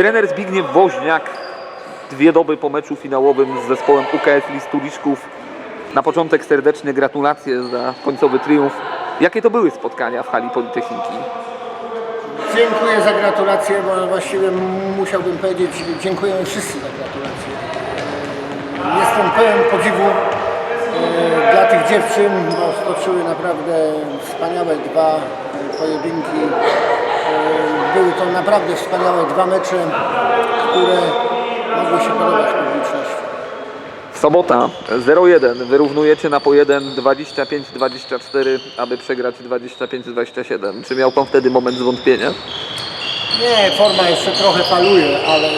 Trener Zbigniew Woźniak dwie doby po meczu finałowym z zespołem UKF Listuliszków. Na początek serdecznie gratulacje za końcowy triumf. Jakie to były spotkania w hali Politechniki? Dziękuję za gratulacje, bo właściwie musiałbym powiedzieć, dziękujemy wszyscy za gratulacje. Jestem pełen podziwu e, dla tych dziewczyn, bo stoczyły naprawdę wspaniałe dwa pojedynki. E, Były to naprawdę wspaniałe dwa mecze, które mogły się podobać publiczności. Sobota 0-1. Wyrównujecie na po 1 25-24, aby przegrać 25-27. Czy miał pan wtedy moment zwątpienia? Nie, forma jeszcze trochę faluje, ale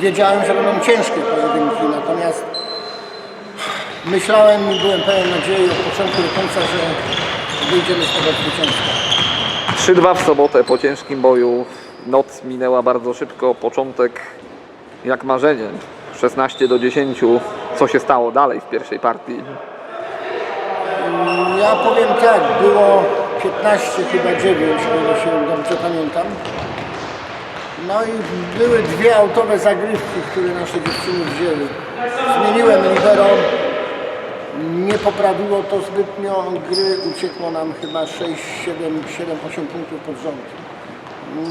wiedziałem, że będą ciężkie pojedynki, natomiast myślałem i byłem pełen nadziei od początku do końca, że wyjdziemy z tego zwycięstwa. 3-2 w sobotę po ciężkim boju. Noc minęła bardzo szybko. Początek jak marzenie. 16 do 10. Co się stało dalej w pierwszej partii? Ja powiem tak, było 15 chyba 9, o się dobrze pamiętam. No i były dwie autowe zagrywki, które nasze dziewczyny wzięły. Zmieniłem libero, nie poprawiło to zbytnio gry, uciekło nam chyba 6, 7, 7 8 punktów pod rząd.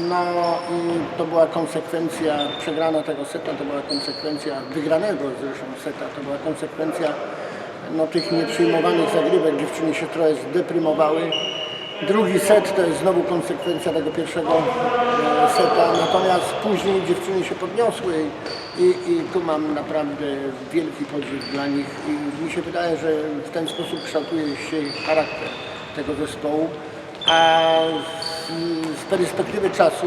No i to była konsekwencja, przegrana tego seta to była konsekwencja, wygranego zresztą seta, to była konsekwencja no, tych nieprzyjmowanych zagrywek. Dziewczyny się trochę zdeprymowały. Drugi set to jest znowu konsekwencja tego pierwszego e, seta, natomiast później dziewczyny się podniosły i, i tu mam naprawdę wielki podziw dla nich i mi się wydaje, że w ten sposób kształtuje się charakter tego zespołu, a z, perspektywy czasu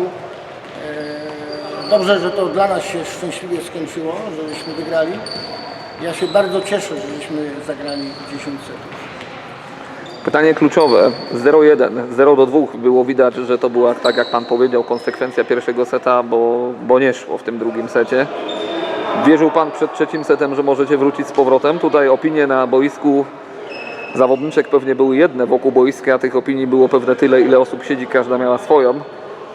e, dobrze, że to dla nas się szczęśliwie skończyło, żeśmy wygrali. Ja się bardzo cieszę, żeśmy zagrali 10 setów. Pytanie kluczowe. 0-1, 0 do 2. Było widać, że to była, tak jak Pan powiedział, konsekwencja pierwszego seta, bo, bo nie szło w tym drugim secie. Wierzył Pan przed trzecim setem, że możecie wrócić z powrotem? Tutaj opinie na boisku zawodniczek pewnie były jedne wokół boiska, a tych opinii było pewne tyle, ile osób siedzi, każda miała swoją.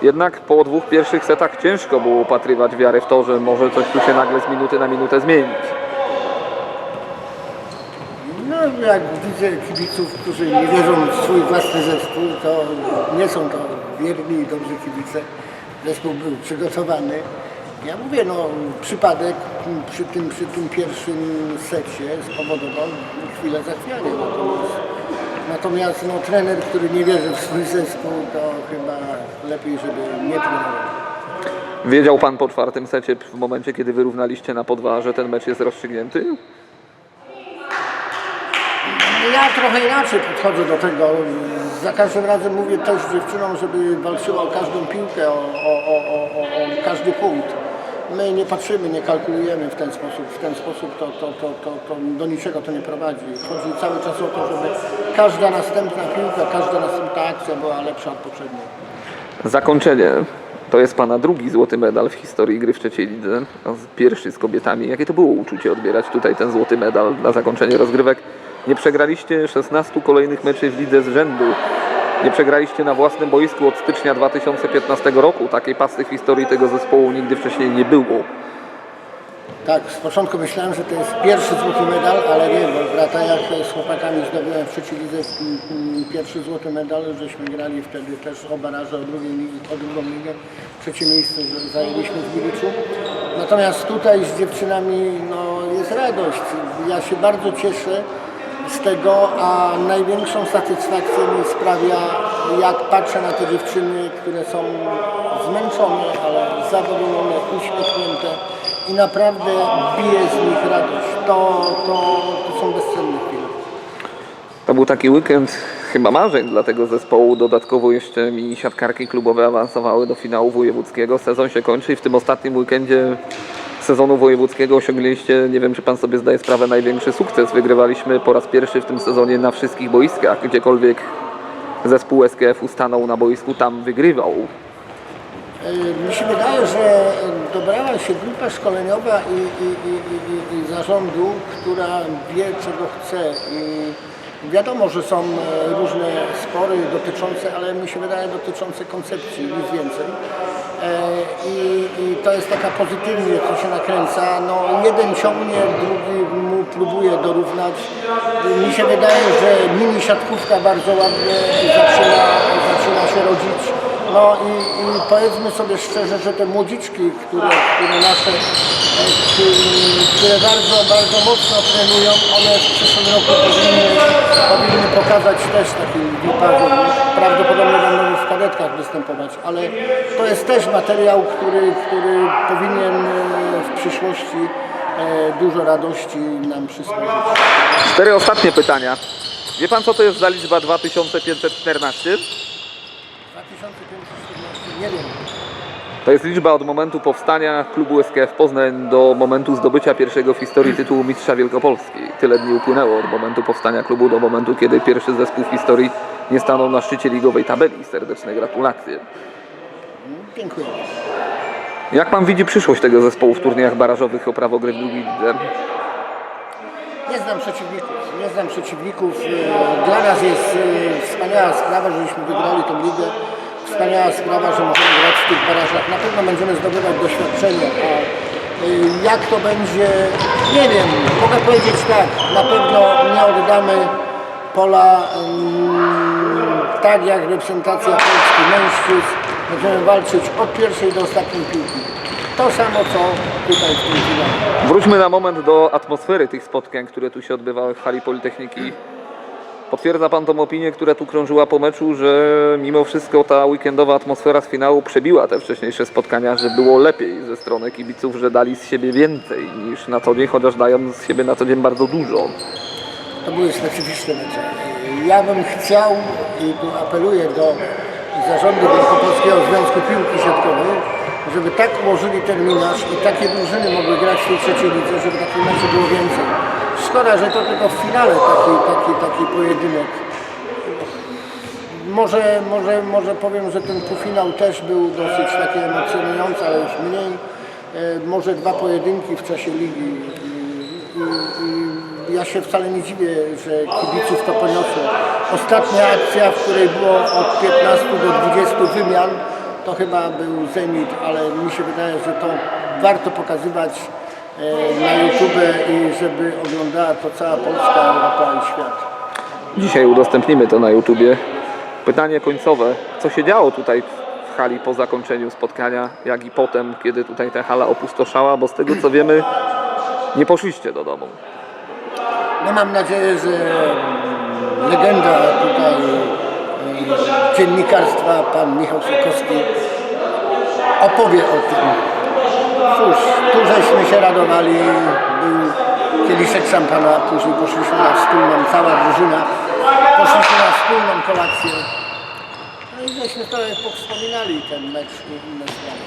Jednak po dwóch pierwszych setach ciężko było upatrywać wiary w to, że może coś tu się nagle z minuty na minutę zmienić. No, jak widzę kibiców, którzy nie wierzą w swój własny zespół, to nie są to wierni i dobrzy kibice. Zespół był przygotowany. Ja mówię, no przypadek przy tym, przy tym pierwszym secie spowodował chwilę zachwiania. Natomiast, natomiast no, trener, który nie wierzy w swój zespół, to chyba lepiej, żeby nie trenował. Wiedział Pan po czwartym secie, w momencie kiedy wyrównaliście na po dwa, że ten mecz jest rozstrzygnięty? Ja trochę inaczej podchodzę do tego. Za każdym razem mówię też dziewczynom, żeby walczyła o każdą piłkę, o, o, o, o, o, każdy punkt. My nie patrzymy, nie kalkulujemy w ten sposób. W ten sposób to, to, to, to, to do niczego to nie prowadzi. Chodzi cały czas o to, żeby każda następna piłka, każda następna akcja była lepsza od poprzedniej. Zakończenie. To jest Pana drugi złoty medal w historii gry w trzeciej lidze. Pierwszy z kobietami. Jakie to było uczucie odbierać tutaj ten złoty medal na zakończenie rozgrywek? Nie przegraliście 16 kolejnych meczy w lidze z rzędu. Nie przegraliście na własnym boisku od stycznia 2015 roku. Takiej pasy w historii tego zespołu nigdy wcześniej nie było. Tak, z początku myślałem, że to jest pierwszy złoty medal, ale nie, bo w Ratajach z chłopakami zdobyłem w trzeciej lidze mm, mm, pierwszy złoty medal, żeśmy grali wtedy też o baraże, o, drugiej, o drugą ligę. Trzecie miejsce zajęliśmy w Miliczu. Natomiast tutaj z dziewczynami no, jest radość. Ja się bardzo cieszę z tego, a największą satysfakcję mi sprawia, jak patrzę na te dziewczyny, które są zmęczone, ale zadowolone, uśmiechnięte i naprawdę bije z nich radość. To, to, to są bezcenne chwile. To był taki weekend chyba marzeń dla tego zespołu. Dodatkowo jeszcze mi siatkarki klubowe awansowały do finału wojewódzkiego. Sezon się kończy i w tym ostatnim weekendzie sezonu wojewódzkiego osiągnęliście, nie wiem czy pan sobie zdaje sprawę, największy sukces. Wygrywaliśmy po raz pierwszy w tym sezonie na wszystkich boiskach. Gdziekolwiek zespół SKF-u stanął na boisku, tam wygrywał. E, Mi się wydaje, że dobrała się grupa szkoleniowa i, i, i, i- i zarządu, która wie czego chce i Wiadomo, że są e, różne spory dotyczące, ale mi się wydaje dotyczące koncepcji, nic więcej. E, I, I to jest taka pozytywnie, co się nakręca. No, jeden ciągnie, drugi mu próbuje dorównać. Mi się wydaje, że mini siatkówka bardzo ładnie zaczyna, zaczyna się rodzić. No i, i powiedzmy sobie szczerze, że te młodziczki, które, które nasze, e, które- bardzo, bardzo mocno trenują, one w przyszłym roku powinny, powinny pokazać też taki wypadek. Prawdopodobnie będą w kadetkach występować, ale to jest też materiał, który, który powinien e, w przyszłości e, dużo radości nam przysłużyć. Cztery ostatnie pytania. Wie pan co to jest za liczba 2514? 2514, nie wiem. To jest liczba od momentu powstania klubu SKF Poznań do momentu zdobycia pierwszego w historii tytułu mistrza Wielkopolski. Tyle dni upłynęło od momentu powstania klubu do momentu, kiedy pierwszy zespół w historii nie stanął na szczycie ligowej tabeli. Serdeczne gratulacje. Dziękuję. Jak pan widzi przyszłość tego zespołu w turniejach barażowych o prawo gry w drugiej lidze? Nie znam przeciwników, nie znam przeciwników. Dla nas jest e, wspaniała sprawa, żeśmy wygrali tę ligę. Wspaniała sprawa, że możemy grać w tych barażach. Na pewno będziemy zdobywać doświadczenie, a e, jak to będzie, nie wiem. Mogę powiedzieć tak, na pewno nie oddamy pola mm, tak jak reprezentacja Polski mężczyzn. Będziemy walczyć od pierwszej do ostatniej piłki. To samo co tutaj w tym. Wróćmy na moment do atmosfery tych spotkań, które tu się odbywały w hali Politechniki. Potwierdza Pan tą opinię, która tu krążyła po meczu, że mimo wszystko ta weekendowa atmosfera z finału przebiła te wcześniejsze spotkania, że było lepiej ze strony kibiców, że dali z siebie więcej niż na co dzień, chociaż dają z siebie na co dzień bardzo dużo. To były specyficzne mecze. Ja bym chciał i tu apeluję do zarządu Wielkopolskiego Związku Piłki Siatkowej, żeby tak ułożyli terminarz i takie drużyny mogły grać w tej trzeciej lidze, żeby takich meczy było więcej. Szkoda, że to tylko w finale taki, taki, taki pojedynek. Może, może, może powiem, że ten półfinał też był dosyć taki emocjonujący, ale już mniej. E, Może dwa pojedynki w czasie ligi. I, i, i ja się wcale nie dziwię, że kibiców to poniosło. Ostatnia akcja, w której było od 15 do 20 wymian, to chyba był Zenit, ale mi się wydaje, że to warto pokazywać na YouTube i żeby oglądała to cała Polska, Europa i świat. Dzisiaj udostępnimy to na YouTubie. Pytanie końcowe. Co się działo tutaj w hali po zakończeniu spotkania, jak i potem, kiedy tutaj ta hala opustoszała, bo z tego co wiemy, nie poszliście do domu. No mam nadzieję, że mm, legenda tutaj e, dziennikarstwa, pan Michał Sokowski opowie o tym. Cóż, tu żeśmy się radowali, był kieliszek szampana, później poszliśmy na wspólną, cała drużyna, poszliśmy na wspólną kolację. No i żeśmy trochę powspominali ten mecz i inne sprawy.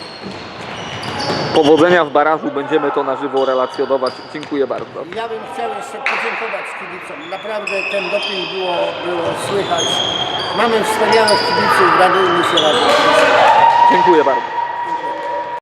Powodzenia w barażu, będziemy to na żywo relacjonować. Dziękuję bardzo. Ja bym chciał jeszcze podziękować kibicom. Naprawdę ten doping było, było słychać. Mamy wspaniałych kibiców, radujmy się razem. Dziękuję bardzo.